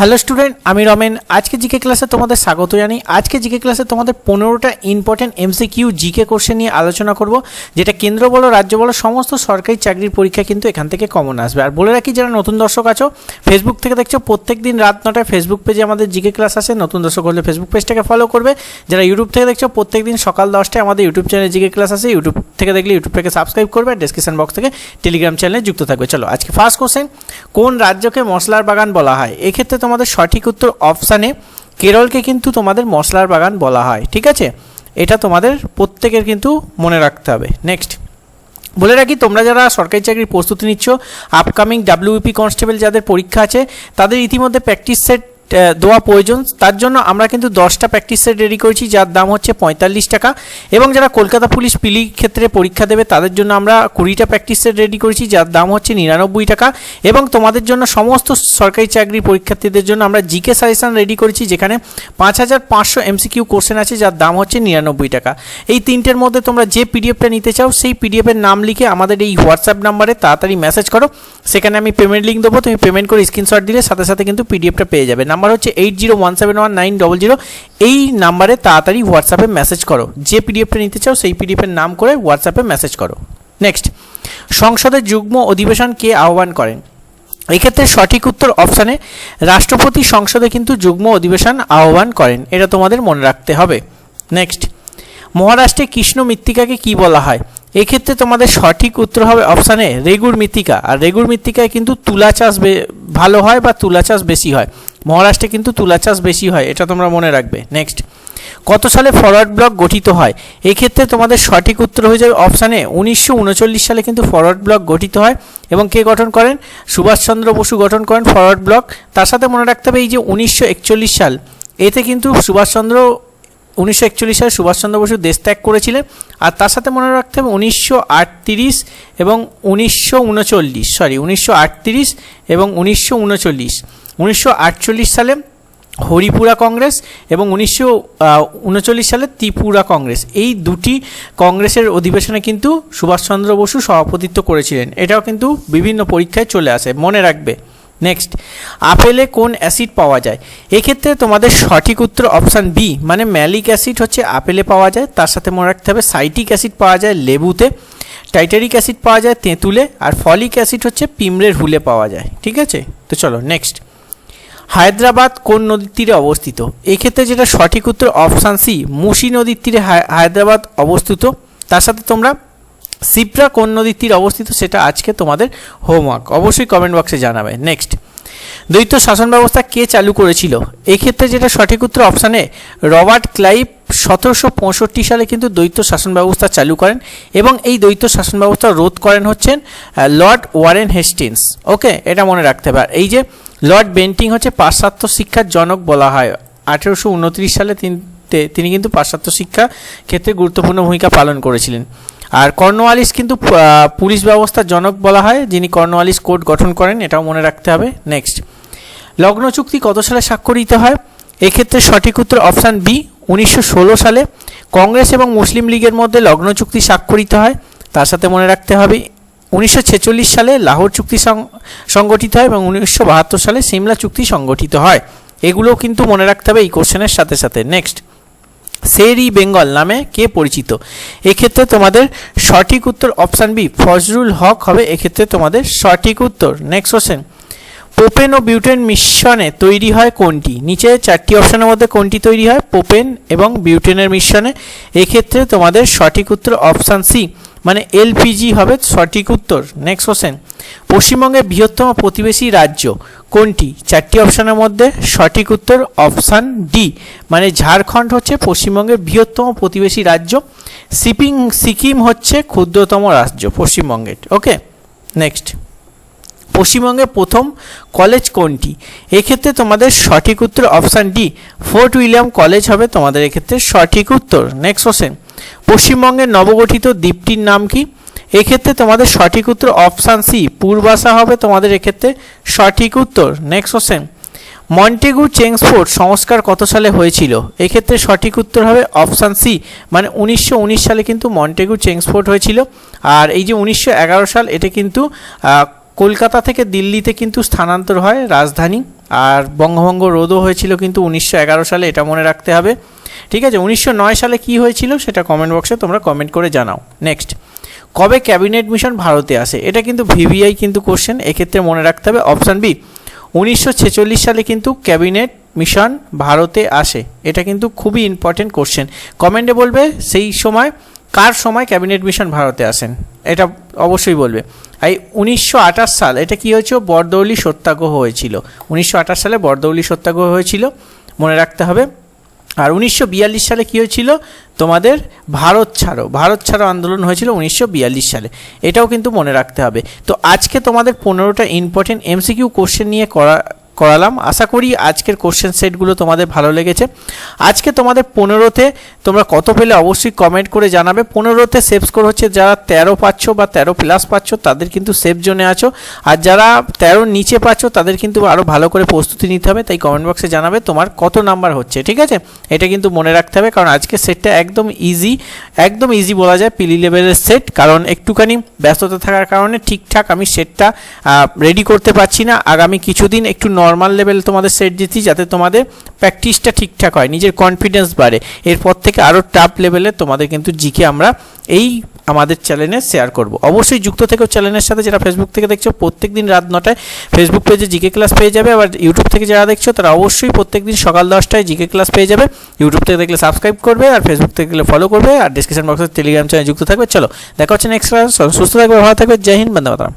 Hello student আমি রমেন। আজকে GK ক্লাসে তোমাদের স্বাগত জানাই। আজকে জিকে ক্লাসে তোমাদের পনেরোটা ইম্পর্টেন্ট এমসিকিউ জিকে কোশ্চেন নিয়ে আলোচনা করব, যেটা কেন্দ্র বলো, রাজ্য বলো, সমস্ত সরকারি চাকরির পরীক্ষা কিন্তু এখান থেকে কমন আসবে। আর বলে রাখি, যারা নতুন দর্শক আছো ফেসবুক থেকে দেখছ প্রত্যেক দিন রাত নটায় ফেসবুক পেজে আমাদের জিকে ক্লাস আসে। নতুন দর্শক হলে ফেসবুক পেজটাকে ফলো করবে। যারা ইউটিউব থেকে দেখছ প্রত্যেক দিন সকাল দশটায় আমাদের ইউটিউব চ্যানেলে জিকে ক্লাস আসে। ইউটিউব থেকে দেখলে ইউটিউবটাকে সাবস্ক্রাইব করবে। ডেসক্রিপশন বক্স থেকে টেলিগ্রাম চ্যানেলে যুক্ত থাকবে। চলো, আজকে ফার্স্ট কোশ্চেন কোন রাজ্যকে মশলার বাগান বলা হয়? এক্ষেত্রে তোমাদের সঠিক উত্তর অপশানে কেরলকে কিন্তু তোমাদের মশলার বাগান বলা হয়, ঠিক আছে? এটা তোমাদের প্রত্যেকের কিন্তু মনে রাখতে হবে। নেক্সট বলে রাখি, তোমরা যারা সরকারি চাকরির প্রস্তুতি নিচ্ছ আপকামিং ডাব্লিউপি কনস্টেবল যাদের পরীক্ষা আছে, তাদের ইতিমধ্যে প্র্যাকটিস সেট দেওয়া প্রয়োজন। তার জন্য আমরা কিন্তু দশটা প্র্যাকটিস সেট রেডি করেছি, যার দাম হচ্ছে পঁয়তাল্লিশ টাকা। এবং যারা কলকাতা পুলিশ পিলি ক্ষেত্রে পরীক্ষা দেবে, তাদের জন্য আমরা কুড়িটা প্র্যাকটিস সেট রেডি করেছি, যার দাম হচ্ছে নিরানব্বই টাকা। এবং তোমাদের জন্য সমস্ত সরকারি চাকরির পরীক্ষার্থীদের জন্য আমরা জিকে সাজেশন রেডি করেছি, যেখানে পাঁচ হাজার পাঁচশো এমসিকিউ কোশ্চেন আছে, যার দাম হচ্ছে নিরানব্বই টাকা। এই তিনটের মধ্যে তোমরা যে পিডিএফটা নিতে চাও, সেই পিডিএফের নাম লিখে আমাদের এই হোয়াটসঅ্যাপ নাম্বারে তাড়াতাড়ি মেসেজ করো। সেখানে আমি পেমেন্ট লিঙ্ক দেবো, তুমি পেমেন্ট করে স্ক্রিনশট দিলে, সাথে সাথে কিন্তু পিডিএফটা পেয়ে যাবে। নাম্বার হচ্ছে eight zero one seven one nine double zero এই নাম্বারে তাড়াতাড়ি হোয়াটসঅ্যাপে মেসেজ করো। যে পিডিএফটা নিতে চাও, সেই পিডিএফের নাম করে হোয়াটসঅ্যাপে মেসেজ করো। নেক্সট সংসদের যুগ্ম অধিবেশন কে আহ্বান করেন? এক্ষেত্রে সঠিক উত্তর অপশানে রাষ্ট্রপতি সংসদে কিন্তু যুগ্ম অধিবেশন আহ্বান করেন। এটা তোমাদের মনে রাখতে হবে। নেক্সট মহারাষ্ট্রে কৃষ্ণ মৃত্তিকাকে কি বলা হয়? এক্ষেত্রে তোমাদের সঠিক উত্তর হবে অপশানে রেগুর মৃত্তিকা। আর রেগুর মৃত্তিকায় কিন্তু তুলা চাষ ভালো হয় বা তুলা চাষ বেশি হয়। মহারাষ্ট্রে কিন্তু তুলা চাষ বেশি হয়, এটা তোমরা মনে রাখবে। নেক্সট কত সালে ফরওয়ার্ড ব্লক গঠিত হয়? এক্ষেত্রে তোমাদের সঠিক উত্তর হয়ে যাবে অপশানে উনিশশো উনচল্লিশ সালে কিন্তু ফরওয়ার্ড ব্লক গঠিত হয়। এবং কে গঠন করেন? সুভাষচন্দ্র বসু গঠন করেন ফরওয়ার্ড ব্লক তার সাথে মনে রাখতে হবে এই যে উনিশশো একচল্লিশ সাল, এতে কিন্তু সুভাষচন্দ্র উনিশশো একচল্লিশ সালে সুভাষচন্দ্র বসু দেশ ত্যাগ করেছিলেন আর তার সাথে মনে রাখতে হবে উনিশশো আটত্রিশ এবং উনিশশো উনচল্লিশ সরি উনিশশো আটত্রিশ এবং উনিশশো উনচল্লিশ। উনিশশো আটচল্লিশ সালে হরিপুরা কংগ্রেস এবং উনিশশো উনচল্লিশ সালে ত্রিপুরা কংগ্রেস। এই দুটি কংগ্রেসের অধিবেশনে কিন্তু সুভাষচন্দ্র বসু সভাপতিত্ব করেছিলেন। এটাও কিন্তু বিভিন্ন পরীক্ষায় চলে আসে। মনে রাখবে নেক্সট আপেলে কোন অ্যাসিড পাওয়া যায়? এক্ষেত্রে তোমাদের সঠিক উত্তর অপশান বি মানে ম্যালিক অ্যাসিড হচ্ছে আপেলে পাওয়া যায়, তার সাথে মনে রাখতে হবে সাইটিক অ্যাসিড পাওয়া যায় লেবুতে টাইটারিক অ্যাসিড পাওয়া যায় তেঁতুলে, আর ফলিক অ্যাসিড হচ্ছে পিমড়ের হুলে পাওয়া যায়, ঠিক আছে? তো চলো নেক্সট হায়দ্রাবাদ কোন নদীর তীরে অবস্থিত? এক্ষেত্রে যেটা সঠিক উত্তর অপশান সি মুসি নদীর তীরে হায়- হায়দ্রাবাদ অবস্থিত, তার সাথে তোমরা সিপ্রা কোন নদীর তীরে অবস্থিত সেটা আজকে তোমাদের হোমওয়ার্ক অবশ্যই কমেন্ট বক্সে জানাবে। নেক্সট দ্বৈত শাসন ব্যবস্থা কে চালু করেছিল? এক্ষেত্রে যেটা সঠিক উত্তর অপশানে রবার্ট ক্লাইভ সতেরোশো পঁয়ষট্টি সালে কিন্তু দ্বৈত শাসন ব্যবস্থা চালু করেন এবং এই দ্বৈত শাসন ব্যবস্থা রোধ করেন হচ্ছেন লর্ড ওয়ারেন হেস্টিন্স ওকে এটা মনে রাখতে আর এই যে লর্ড বেন্টিং হচ্ছে পাশ্চাত্য শিক্ষার জনক বলা হয়। আঠেরোশো উনত্রিশ সালে তিনি কিন্তু পাশ্চাত্য শিক্ষা ক্ষেত্রে গুরুত্বপূর্ণ ভূমিকা পালন করেছিলেন। আর কর্নওয়ালিস কিন্তু পুলিশ ব্যবস্থার জনক বলা হয়, যিনি কর্নওয়ালিস কোড গঠন করেন, এটাও মনে রাখতে হবে। নেক্সট লগ্ন চুক্তি কত সালে স্বাক্ষরিত হয়? এক্ষেত্রে সঠিক উত্তর অপশান বি, উনিশশো ষোলো সালে। কংগ্রেস এবং মুসলিম লীগের মধ্যে লগ্ন চুক্তি স্বাক্ষরিত হয়। তার সাথে মনে রাখতে হবে, উনিশশো ছেচল্লিশ সালে লাহোর চুক্তি সংগঠিত হয় এবং উনিশশো বাহাত্তর সালে সিমলা চুক্তি সংগঠিত হয়। এগুলোও কিন্তু মনে রাখতে হবে এই কোশ্চেনের সাথে সাথে। নেক্সট শেরি বেঙ্গল নামে কে পরিচিত? এক্ষেত্রে তোমাদের সঠিক উত্তর অপশান বি ফজরুল হক হবে। এক্ষেত্রে তোমাদের সঠিক উত্তর। নেক্সট কোশ্চেন পোপেন ও বিউটেন মিশ্রণে তৈরি হয় কোনটি? নিচে চারটি অপশনের মধ্যে কোনটি তৈরি হয়? পোপেন এবং বিউটেনের মিশ্রণে। এক্ষেত্রে তোমাদের সঠিক উত্তর অপশান সি মানে এলপিজি হবে সঠিক উত্তর। নেক্সট কোশ্চেন পশ্চিমবঙ্গের বৃহত্তম প্রতিবেশী রাজ্য কোনটি? চারটি অপশনের মধ্যে সঠিক উত্তর অপশান ডি মানে ঝাড়খণ্ড হচ্ছে পশ্চিমবঙ্গের বৃহত্তম প্রতিবেশী রাজ্য। সিপিং, সিকিম হচ্ছে ক্ষুদ্রতম রাজ্য পশ্চিমবঙ্গের। ওকে? নেক্সট। পশ্চিমবঙ্গে প্রথম কলেজ কোনটি? এক্ষেত্রে তোমাদের সঠিক উত্তর option D, Fort William college হবে তোমাদের এক্ষেত্রে সঠিক উত্তর। Next question. পশ্চিমবঙ্গের নবগঠিত দ্বীপটির নাম কি? এক্ষেত্রে তোমাদের সঠিক উত্তর অপশান সি, পূর্বাশা হবে তোমাদের এক্ষেত্রে সঠিক উত্তর। নেক্সট কোশ্চেন মন্টেগু চেংসফোর্ট সংস্কার কত সালে হয়েছিল? এক্ষেত্রে সঠিক উত্তর হবে অপশান সি মানে উনিশশো উনিশ সালে কিন্তু মন্টেগু চেংসফোর্ট হয়েছিল। আর এই যে উনিশশো এগারো সাল, এটা কিন্তু কলকাতা থেকে দিল্লিতে কিন্তু স্থানান্তর হয় রাজধানী। আর বঙ্গভঙ্গ রোধও হয়েছিল কিন্তু উনিশশো এগারো সালে, এটা মনে রাখতে হবে। ঠিক আছে, উনিশশো নয় সালে কি হয়েছিল সেটা কমেন্ট বক্সে তোমরা কমেন্ট করে জানাও। নেক্সট কবে ক্যাবিনেট মিশন ভারতে আসে? এটা কিন্তু ভিভিআই কিন্তু কোশ্চেন এক্ষেত্রে মনে রাখতে হবে অপশান বি উনিশশো ছেচল্লিশ সালে কিন্তু ক্যাবিনেট মিশন ভারতে আসে। এটা কিন্তু খুবই ইম্পর্টেন্ট কোশ্চেন কমেন্টে বলবে সেই সময়, কার সময় ক্যাবিনেট মিশন ভারতে আসেন? এটা অবশ্যই বলবে। এই উনিশশো আঠাশ সাল, এটা কি হয়েছিল? বরদৌলি সত্যাগ্রহ হয়েছিল। উনিশশো আঠাশ সালে বরদৌলি সত্যাগ্রহ হয়েছিল। মনে রাখতে হবে আর উনিশশো বিয়াল্লিশ সালে কী হয়েছিল? তোমাদের ভারত ছাড়ো ভারত ছাড়ো আন্দোলন হয়েছিল উনিশশো বিয়াল্লিশ সালে। এটাও কিন্তু মনে রাখতে হবে। তো আজকে তোমাদের পনেরোটা ইম্পর্টেন্ট এমসিকিউ কোশ্চেন নিয়ে করা করালাম। আশা করি আজকের কোশ্চেন সেটগুলো তোমাদের ভালো লেগেছে। আজকে তোমাদের পনেরোতে তোমরা কত পেলে অবশ্যই কমেন্ট করে জানাবে। পনেরোতে সেভ স্কোর হচ্ছে যারা তেরো পাচ্ছ বা তেরো প্লাস পাচ্ছ, তাদের কিন্তু সেফ জোনে আছো। আর যারা তেরোর নিচে পাচ্ছ, তাদের কিন্তু আরও ভালো করে প্রস্তুতি নিতে হবে। তাই কমেন্ট বক্সে জানাবে তোমার কত নাম্বার হচ্ছে, ঠিক আছে? এটা কিন্তু মনে রাখতে হবে, কারণ আজকে সেটটা একদম ইজি একদম ইজি বলা যায় পিলি লেভেলের সেট কারণ একটুখানি ব্যস্ততা থাকার কারণে ঠিকঠাক আমি সেটটা রেডি করতে পারছি না। আগামী কিছুদিন একটু নর্মাল লেভেল তোমাদের সেট দিচ্ছি যাতে তোমাদের প্র্যাকটিসটা ঠিকঠাক হয়, নিজের কনফিডেন্স বাড়ে। এরপর থেকে আরও টাফ লেভেলে তোমাদের কিন্তু জিকে আমরা এই আমাদের চ্যানেলে শেয়ার করব। অবশ্যই যুক্ত থেকেও চ্যানেলের সাথে যারা ফেসবুক থেকে দেখছ প্রত্যেক দিন রাত নটায় ফেসবুক পেজে জিকে ক্লাস পেয়ে যাবে। আবার ইউটিউব থেকে যারা দেখছ, তারা অবশ্যই প্রত্যেক দিন সকাল দশটায় জিকে ক্লাস পেয়ে যাবে। ইউটিউব থেকে দেখলে সাবস্ক্রাইব করবে আর ফেসবুক থেকে দেখলে ফলো করবে। আর ডিসক্রিপশন বক্সে টেলিগ্রাম চ্যানেল যুক্ত থাকবে। চলো, দেখা হচ্ছে নেক্সট ক্লাস সুস্থ থাকবে, ভালো থাকবে। জয় হিন্দ মাতরম।